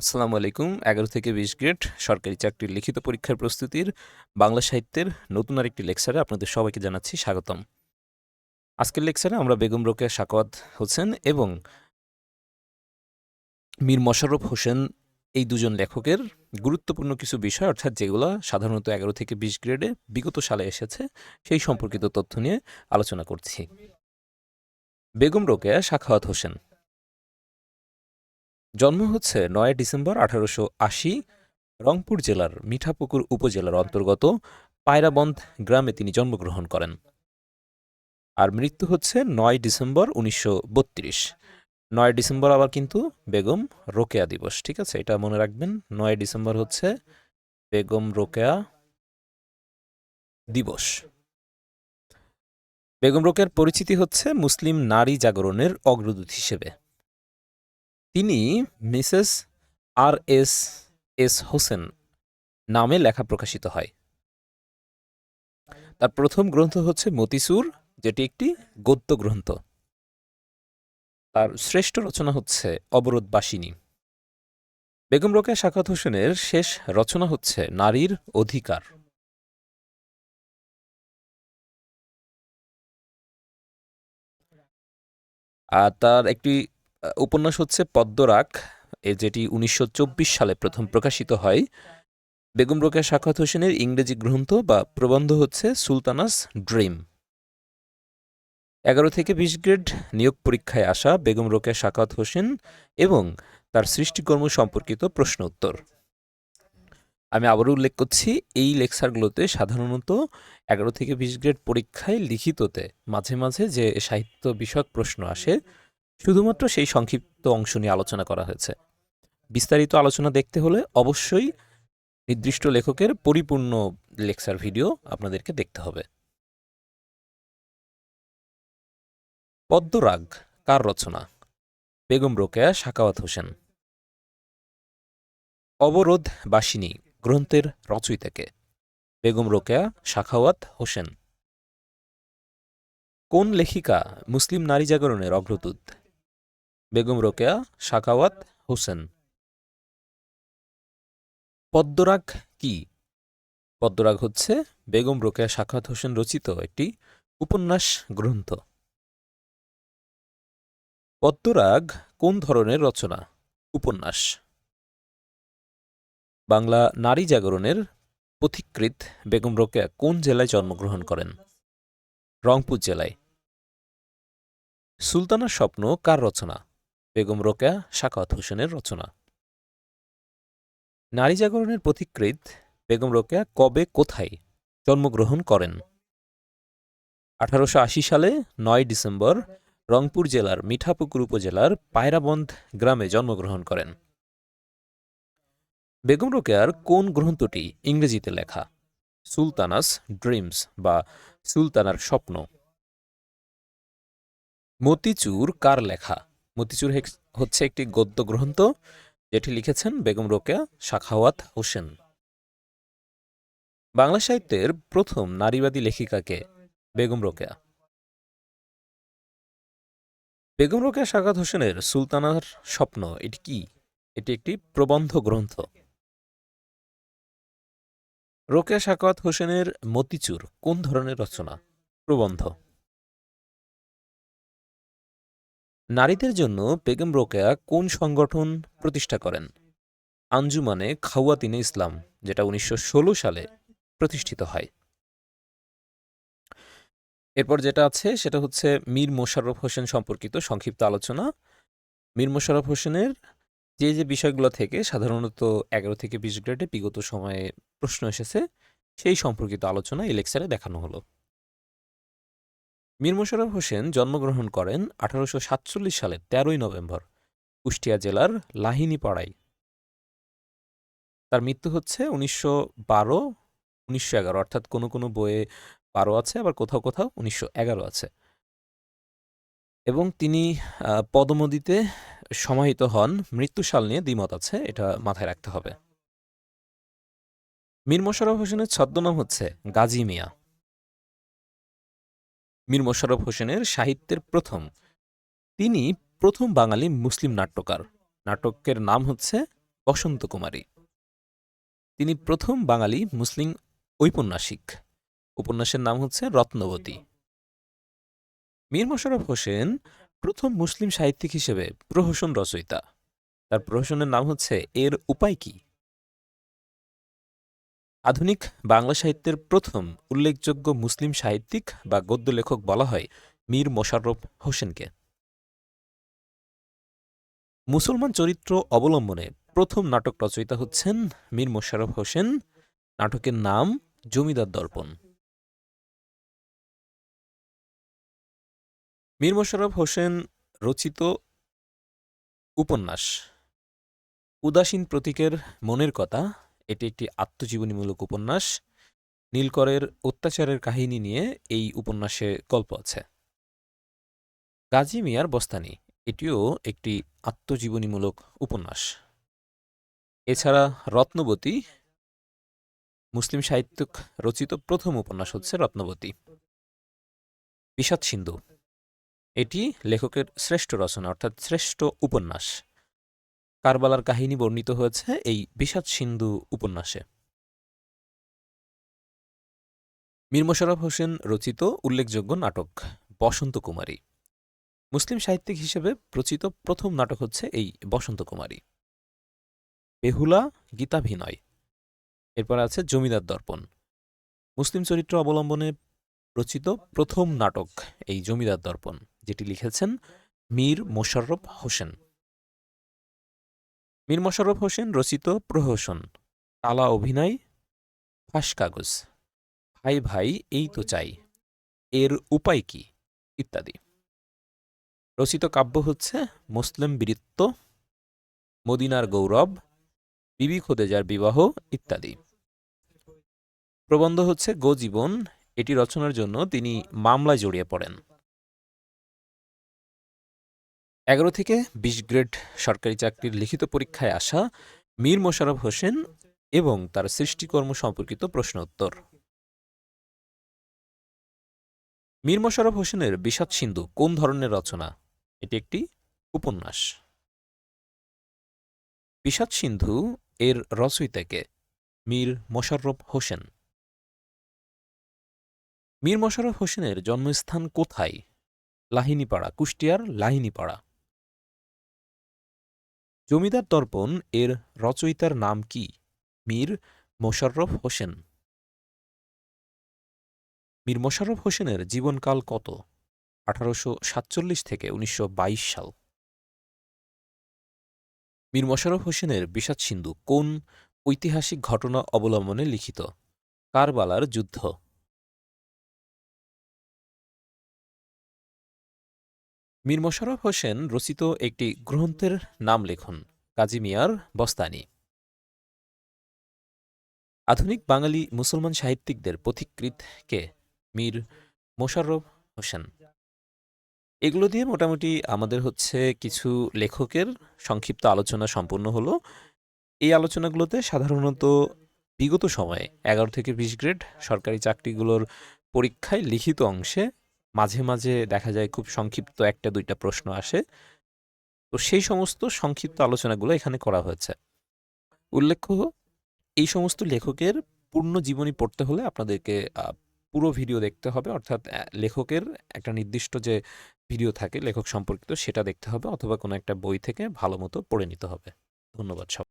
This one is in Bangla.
আসসালামু আলাইকুম। এগারো থেকে বিশ গ্রেড সরকারি চাকরির লিখিত পরীক্ষার প্রস্তুতির বাংলা সাহিত্যের নতুন আরেকটি লেকচারে আপনাদের সবাইকে জানাচ্ছি স্বাগতম। আজকের লেকচারে আমরা বেগম রোকেয়া সাকওয়াত হোসেন এবং মীর মশাররফ হোসেন এই দুজন লেখকের গুরুত্বপূর্ণ কিছু বিষয়, অর্থাৎ যেগুলো সাধারণত এগারো থেকে বিশ গ্রেডে বিগত সালে এসেছে, সেই সম্পর্কিত তথ্য নিয়ে আলোচনা করছি। বেগম রোকেয়া সাখাওয়াত হোসেন। জন্ম হচ্ছে নয় ডিসেম্বর আঠারোশো আশি, রংপুর জেলার মিঠাপুকুর উপজেলার অন্তর্গত পায়রাবন্ধ গ্রামে তিনি জন্মগ্রহণ করেন। আর মৃত্যু হচ্ছে নয় ডিসেম্বর উনিশশো বত্রিশ। নয় ডিসেম্বর আবার কিন্তু বেগম রোকেয়া দিবস, ঠিক আছে? এটা মনে রাখবেন, নয় ডিসেম্বর হচ্ছে বেগম রোকেয়া দিবস। বেগম রোকেয়ার পরিচিতি হচ্ছে মুসলিম নারী জাগরণের অগ্রদূত হিসেবে। তিনি Mrs R S S Hossain নামে লেখা প্রকাশিত হয়। তার প্রথম গ্রন্থ হচ্ছে মতিসুর, যেটি একটি গদ্য গ্রন্থ। তার শ্রেষ্ঠ রচনা হচ্ছে অবরোধবাসিনী বেগম রোকেয়া শাকাত হোসেনের শেষ রচনা হচ্ছে নারীর অধিকার। আর তার একটি উপন্যাস হচ্ছে পদ্মরাগ যেটি উনিশশো চব্বিশ সালে প্রথম প্রকাশিত হয়। বেগম রোকেয়া শাখাত হোসেনের ইংরেজি গ্রন্থ বা প্রবন্ধ হচ্ছে সুলতানাস ড্রিম। এগারো থেকে বিশ গ্রেড নিয়োগ পরীক্ষায় আসা বেগম রোকেয়া শাকাত হোসেন এবং তার সৃষ্টিকর্ম সম্পর্কিত প্রশ্ন উত্তর। আমি আবারও উল্লেখ করছি, এই লেকচারগুলোতে সাধারণত এগারো থেকে বিশ গ্রেড পরীক্ষায় লিখিততে মাঝে মাঝে যে সাহিত্য বিষয়ক প্রশ্ন আসে শুধুমাত্র সেই সংক্ষিপ্ত অংশ নিয়ে আলোচনা করা হয়েছে। বিস্তারিত আলোচনা দেখতে হলে অবশ্যই নির্দিষ্ট লেখকের পরিপূর্ণ লেকচার ভিডিও আপনাদেরকে দেখতে হবে। পদ্মরাগ, কার রচনা? বেগম রোকেয়া সাকাওয়াত হোসেন। অবরোধ বাসিনী গ্রন্থের রচয়িতাকে। বেগম রোকেয়া সাখাওয়াত হোসেন। কোন লেখিকা মুসলিম নারী জাগরণের অগ্রদূত? বেগম রোকেয়া সাখাওয়াত হোসেন। পদ্মরাগ কি? পদ্মরাগ হচ্ছে বেগম রোকেয়া সাখাওয়াত হোসেন রচিত একটি উপন্যাস গ্রন্থ। পদ্মরাগ কোন ধরনের রচনা? উপন্যাস। বাংলা নারী জাগরণের পথিকৃত বেগম রোকেয়া কোন জেলায় জন্মগ্রহণ করেন? রংপুর জেলায়। সুলতানার স্বপ্ন কার রচনা? বেগম রোকেয়া সাকাত হোসেনের রচনা। নারী জাগরণের পথিকৃৎ বেগম রোকেয়া কবে কোথায় জন্মগ্রহণ করেন? আঠারোশো সালে নয় ডিসেম্বর রংপুর জেলার মিঠাপুকুর উপজেলার পায়রাবন্ধ গ্রামে জন্মগ্রহণ করেন। বেগম রোকেয়ার কোন গ্রন্থটি ইংরেজিতে লেখা? সুলতানাস ড্রিমস বা সুলতানার স্বপ্ন। মতিচুর কার লেখা? মতিচুর হচ্ছে একটি গদ্য গ্রন্থ যেটি লিখেছেন বেগম রোকেয়া, শাখাওয়াত হোসেন। বাংলা সাহিত্যের প্রথম নারীবাদী লেখিকাকে বেগম রোকেয়া। বেগম রোকেয়া শাকাত হোসেনের সুলতানার স্বপ্ন এটি কি? এটি একটি প্রবন্ধ গ্রন্থ। রোকেয়া শাকাত হোসেনের মতিচুর কোন ধরনের রচনা? প্রবন্ধ। নারীদের জন্য বেগম রোকেয়া কোন সংগঠন প্রতিষ্ঠা করেন? আঞ্জুমানে খাওয়াতিনে ইসলাম, যেটা উনিশশো ষোলো সালে প্রতিষ্ঠিত হয়। এরপর যেটা আছে, সেটা হচ্ছে মীর মোশাররফ হোসেন সম্পর্কিত সংক্ষিপ্ত আলোচনা। মীর মোশাররফ হোসেনের যে যে বিষয়গুলো থেকে সাধারণত এগারো থেকে বিশ গ্রেডে বিগত সময়ে প্রশ্ন এসেছে, সেই সম্পর্কিত আলোচনা এই লেকচারে দেখানো হলো। মীর মোশাররফ হোসেন জন্মগ্রহণ করেন আঠারোশো সাতচল্লিশ সালের তেরোই নভেম্বর, কুষ্টিয়া জেলার লাহিনী পাড়ায় তার মৃত্যু হচ্ছে উনিশশো বারো, উনিশশো এগারো, অর্থাৎ কোনো কোনো বইয়ে বারো আছে, আবার কোথাও কোথাও উনিশশো এগারো আছে। এবং তিনি পদমদিতে সমাহিত হন। মৃত্যুশাল নিয়ে দ্বিমত আছে, এটা মাথায় রাখতে হবে। মীর মোশাররফ হোসেনের ছদ্মনাম হচ্ছে গাজী মিয়া। মীর মোশাররফ হোসেনের সাহিত্যের প্রথম। তিনি প্রথম বাঙালি মুসলিম নাট্যকার। নাটকের নাম হচ্ছে বসন্ত কুমারী। তিনি প্রথম বাঙালি মুসলিম ঔপন্যাসিক। উপন্যাসের নাম হচ্ছে রত্নবতী। মীর মোশাররফ হোসেন প্রথম মুসলিম সাহিত্যিক হিসেবে প্রহসন রচয়িতা। তার প্রহসনের নাম হচ্ছে এর উপায় কি? আধুনিক বাংলা সাহিত্যের প্রথম উল্লেখযোগ্য মুসলিম সাহিত্যিক বা গদ্য লেখক বলা হয় মীর মোশাররফ হোসেনকে। মুসলমান চরিত্র অবলম্বনে প্রথম নাটক রচয়িতা হচ্ছেন মীর মোশাররফ হোসেন। নাটকের নাম জমিদার দর্পণ। মীর মোশাররফ হোসেন রচিত উপন্যাস। উদাসীন প্রতীকের মনের কথা এটি একটি আত্মজীবনীমূলক উপন্যাস। নীলকরের অত্যাচারের কাহিনী নিয়ে এই উপন্যাসে গল্প আছে। গাজী মিয়ার বস্তানি, এটিও একটি আত্মজীবনীমূলক উপন্যাস। এছাড়া রত্নবতী, মুসলিম সাহিত্যক রচিত প্রথম উপন্যাস হচ্ছে রত্নবতী। বিষাদ সিন্ধু, এটি লেখকের শ্রেষ্ঠ রচনা, অর্থাৎ শ্রেষ্ঠ উপন্যাস। কারবালার কাহিনী বর্ণিত হয়েছে এই বিষাদ সিন্ধু উপন্যাসে। মীর মোশাররফ হোসেন রচিত উল্লেখযোগ্য নাটক, বসন্ত কুমারী। মুসলিম সাহিত্যিক হিসেবে রচিত প্রথম নাটক হচ্ছে এই বসন্ত কুমারী। বেহুলা গীতাভিনয়। এরপর আছে জমিদার দর্পণ। মুসলিম চরিত্র অবলম্বনে রচিত প্রথম নাটক এই জমিদার দর্পণ, যেটি লিখেছেন মীর মোশাররফ হোসেন। মীর মোশাররফ হোসেন রচিত প্রহসন, তালা অভিনয়, ফাঁস কাগজ। ভাই ভাই, এই তো চাই। এর উপায় কি? ইত্যাদি। রচিত কাব্য হচ্ছে মুসলিম বীরিত্ব, মদিনার গৌরব, বিবি খোদেজার বিবাহ ইত্যাদি। প্রবন্ধ হচ্ছে গো জীবন, এটি রচনার জন্য তিনি মামলায় জড়িয়ে পড়েন। এগারো থেকে বিশ গ্রেড সরকারি চাকরির লিখিত পরীক্ষায় আসা মীর মোশাররফ হোসেন এবং তার সৃষ্টিকর্ম সম্পর্কিত প্রশ্ন উত্তর। মীর মোশাররফ হোসেনের বিষাদ সিন্ধু কোন ধরনের রচনা? এটি একটি উপন্যাস। বিষাদ সিন্ধু এর রচয়িতাকে মীর মোশাররফ হোসেন। মীর মোশাররফ হোসেনের জন্মস্থান কোথায়? লাহিনীপাড়া, কুষ্টিয়ার লাহিনীপাড়া। জমিদার দর্পণ এর রচয়িতার নাম কি? মীর মোশাররফ হোসেন। মীর মোশাররফ হোসেনের জীবনকাল কত? আঠারোশো সাতচল্লিশ থেকে উনিশশো বাইশ সাল। মীর মোশাররফ হোসেনের বিষাদ সিন্ধু কোন ঐতিহাসিক ঘটনা অবলম্বনে লিখিত? কারবালার যুদ্ধ। মীর মোশাররফ হোসেন রচিত একটি গ্রন্থের নাম লিখুন, কাজী মিয়ার বস্তানি। আধুনিক বাঙালি মুসলমান সাহিত্যিকদের পথিকৃত কে? মীর মোশাররফ হোসেন। এগুলো দিয়ে মোটামুটি আমাদের হচ্ছে কিছু লেখকের সংক্ষিপ্ত আলোচনা সম্পূর্ণ হলো। এই আলোচনাগুলোতে সাধারণত বিগত সময়ে এগারো থেকে বিশ গ্রেড সরকারি চাকরিগুলোর পরীক্ষায় লিখিত অংশে মাঝে মাঝে দেখা যায় খুব সংক্ষিপ্ত একটা, দুইটা প্রশ্ন আসে। তো সেই সমস্ত সংক্ষিপ্ত আলোচনাগুলো এখানে করা হয়েছে। উল্লেখ্য, এই সমস্ত লেখকের পূর্ণ জীবনী পড়তে হলে আপনাদেরকে পুরো ভিডিও দেখতে হবে। অর্থাৎ লেখকের একটা নির্দিষ্ট যে ভিডিও থাকে, লেখক সম্পর্কিত, সেটা দেখতে হবে অথবা কোনো একটা বই থেকে ভালো মতো পড়ে নিতে হবে। ধন্যবাদ সব